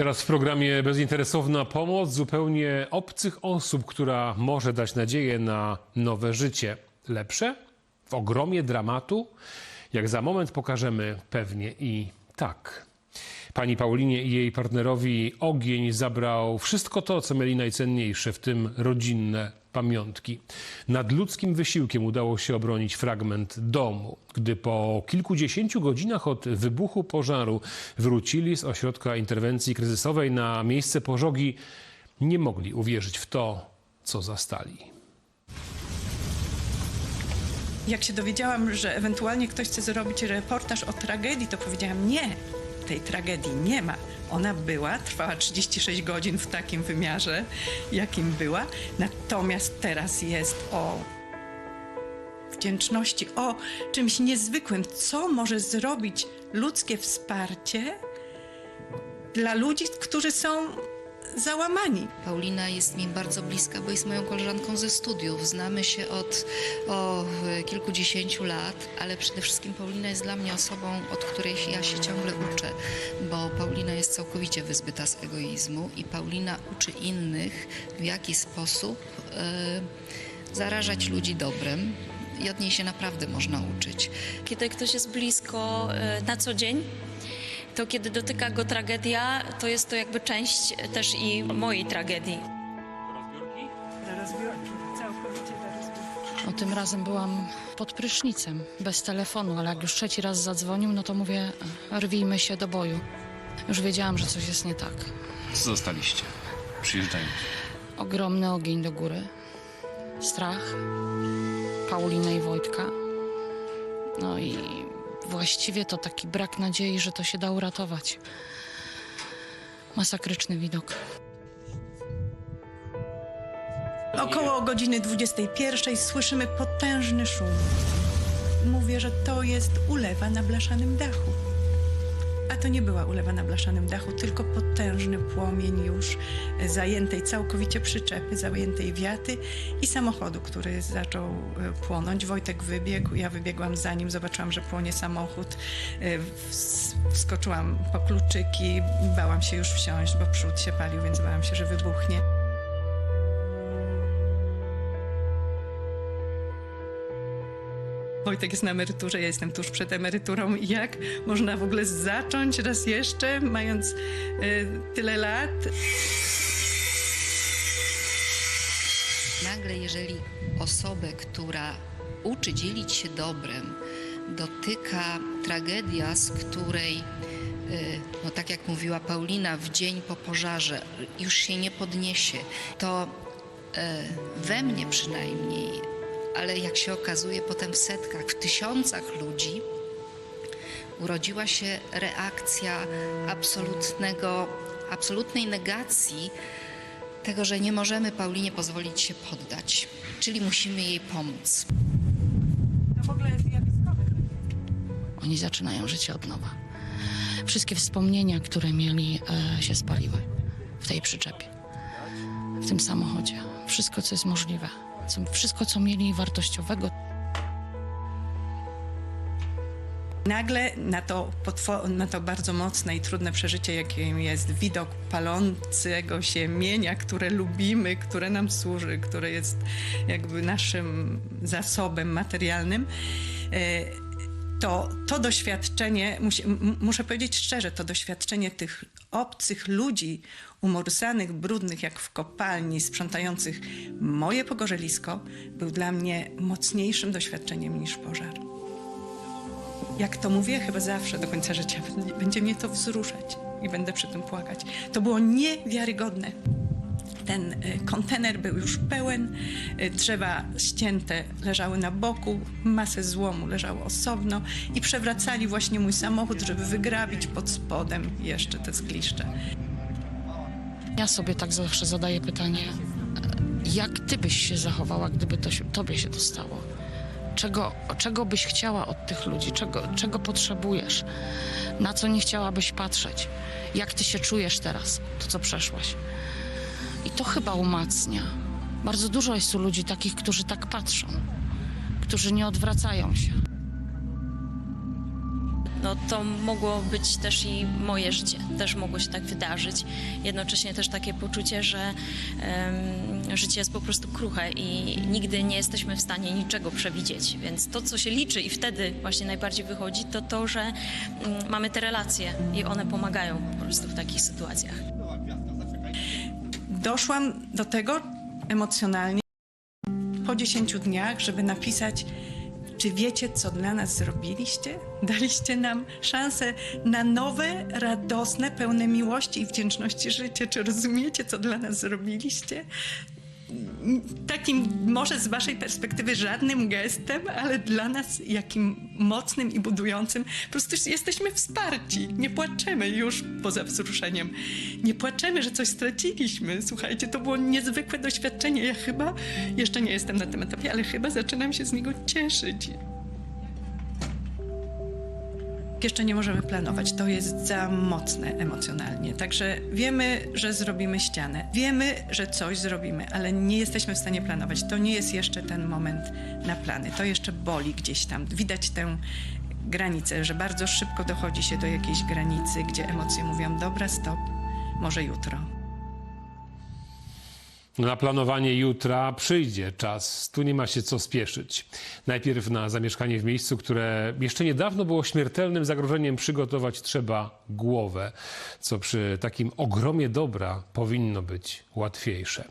Teraz w programie Bezinteresowna pomoc zupełnie obcych osób, która może dać nadzieję na nowe życie. Lepsze? W ogromie dramatu? Jak za moment pokażemy, pewnie i tak. Pani Paulinie i jej partnerowi ogień zabrał wszystko to, co mieli najcenniejsze, w tym rodzinne pamiątki. Nadludzkim wysiłkiem udało się obronić fragment domu. Gdy po kilkudziesięciu godzinach od wybuchu pożaru wrócili z ośrodka interwencji kryzysowej na miejsce pożogi, nie mogli uwierzyć w to, co zastali. Jak się dowiedziałam, że ewentualnie ktoś chce zrobić reportaż o tragedii, to powiedziałam nie, tej tragedii nie ma. Ona była, trwała 36 godzin w takim wymiarze, jakim była. Natomiast teraz jest o wdzięczności, o czymś niezwykłym. Co może zrobić ludzkie wsparcie dla ludzi, którzy są załamani? Paulina jest mi bardzo bliska, bo jest moją koleżanką ze studiów. Znamy się od o, kilkudziesięciu lat, ale przede wszystkim Paulina jest dla mnie osobą, od której ja się ciągle uczę, bo Paulina jest całkowicie wyzbyta z egoizmu i Paulina uczy innych, w jaki sposób e, zarażać ludzi dobrem. I od niej się naprawdę można uczyć. Kiedy ktoś jest blisko e, na co dzień, to kiedy dotyka go tragedia, to jest to jakby część też i mojej tragedii. No, tym razem byłam pod prysznicem, bez telefonu, ale jak już trzeci raz zadzwonił, no to mówię, rwijmy się do boju. Już wiedziałam, że coś jest nie tak. Zostaliście. Przyjeżdżając. Ogromny ogień do góry, strach, Paulina i Wojtka. No i właściwie to taki brak nadziei, że to się da uratować. Masakryczny widok. Około godziny 21 słyszymy potężny szum. Mówię, że to jest ulewa na blaszanym dachu. A to nie była ulewa na blaszanym dachu, tylko potężny płomień już zajętej całkowicie przyczepy, zajętej wiaty i samochodu, który zaczął e, płonąć. Wojtek wybiegł, ja wybiegłam za nim, zobaczyłam, że płonie samochód. E, ws- Wskoczyłam po kluczyki, bałam się już wsiąść, bo przód się palił, więc bałam się, że wybuchnie. Wojtek jest na emeryturze, ja jestem tuż przed emeryturą. Jak można w ogóle zacząć raz jeszcze, mając y, tyle lat? Nagle, jeżeli osobę, która uczy dzielić się dobrem, dotyka tragedia, z której, y, no tak jak mówiła Paulina, w dzień po pożarze już się nie podniesie, to y, we mnie przynajmniej, ale jak się okazuje potem w setkach, w tysiącach ludzi, urodziła się reakcja absolutnego, absolutnej negacji tego, że nie możemy Paulinie pozwolić się poddać, czyli musimy jej pomóc. To w ogóle zjawiskowe. Oni zaczynają życie od nowa. Wszystkie wspomnienia, które mieli, e, się spaliły w tej przyczepie, tym samochodzie. Wszystko, co jest możliwe. Wszystko, co mieli wartościowego, Nagle na to, na to bardzo mocne i trudne przeżycie, jakim jest widok palącego się mienia, które lubimy, które nam służy, które jest jakby naszym zasobem materialnym, e, to to doświadczenie, muszę powiedzieć szczerze, to doświadczenie tych obcych ludzi, umorsanych, brudnych, jak w kopalni, sprzątających moje pogorzelisko, był dla mnie mocniejszym doświadczeniem niż pożar jak to mówię, chyba zawsze do końca życia będzie mnie to wzruszać i będę przy tym płakać. To było niewiarygodne. Ten y, kontener był już pełen, y, drzewa ścięte leżały na boku, masę złomu leżało osobno i przewracali właśnie mój samochód, żeby wygrabić pod spodem jeszcze te zgliszcze. ja sobie tak zawsze zadaję pytanie, e, jak ty byś się zachowała, gdyby to się, tobie się to stało? Czego, czego byś chciała od tych ludzi? Czego, czego potrzebujesz? Na co nie chciałabyś patrzeć? Jak ty się czujesz teraz, to co przeszłaś? I to chyba umacnia. Bardzo dużo jest tu ludzi takich, którzy tak patrzą, którzy nie odwracają się. No, to mogło być też i moje życie, też mogło się tak wydarzyć. Jednocześnie też takie poczucie, że em, życie jest po prostu kruche i nigdy nie jesteśmy w stanie niczego przewidzieć. Więc to, co się liczy i wtedy właśnie najbardziej wychodzi, to to, że mm, mamy te relacje i one pomagają po prostu w takich sytuacjach. Doszłam do tego emocjonalnie po 10 dniach, żeby napisać, czy wiecie, co dla nas zrobiliście? Daliście nam szansę na nowe, radosne, pełne miłości i wdzięczności życie. Czy rozumiecie, co dla nas zrobiliście? Takim, może z waszej perspektywy, żadnym gestem, ale dla nas jakim mocnym i budującym. Po prostu jesteśmy wsparci. Nie płaczemy już poza wzruszeniem. Nie płaczemy, że coś straciliśmy. Słuchajcie, to było niezwykłe doświadczenie. Ja chyba, jeszcze nie jestem na tym etapie, ale chyba zaczynam się z niego cieszyć. Jeszcze nie możemy planować, to jest za mocne emocjonalnie. Także wiemy, że zrobimy ścianę, wiemy, że coś zrobimy, ale nie jesteśmy w stanie planować. To nie jest jeszcze ten moment na plany. To jeszcze boli gdzieś tam. Widać tę granicę, że bardzo szybko dochodzi się do jakiejś granicy, gdzie emocje mówią: dobra, stop, może jutro. Na planowanie jutra przyjdzie czas. Tu nie ma się co spieszyć. Najpierw na zamieszkanie w miejscu, które jeszcze niedawno było śmiertelnym zagrożeniem, przygotować trzeba głowę, co przy takim ogromie dobra powinno być łatwiejsze.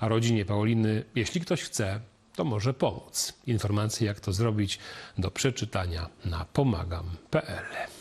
A rodzinie Pauliny, jeśli ktoś chce, to może pomóc. Informacje, jak to zrobić, do przeczytania na pomagam.pl.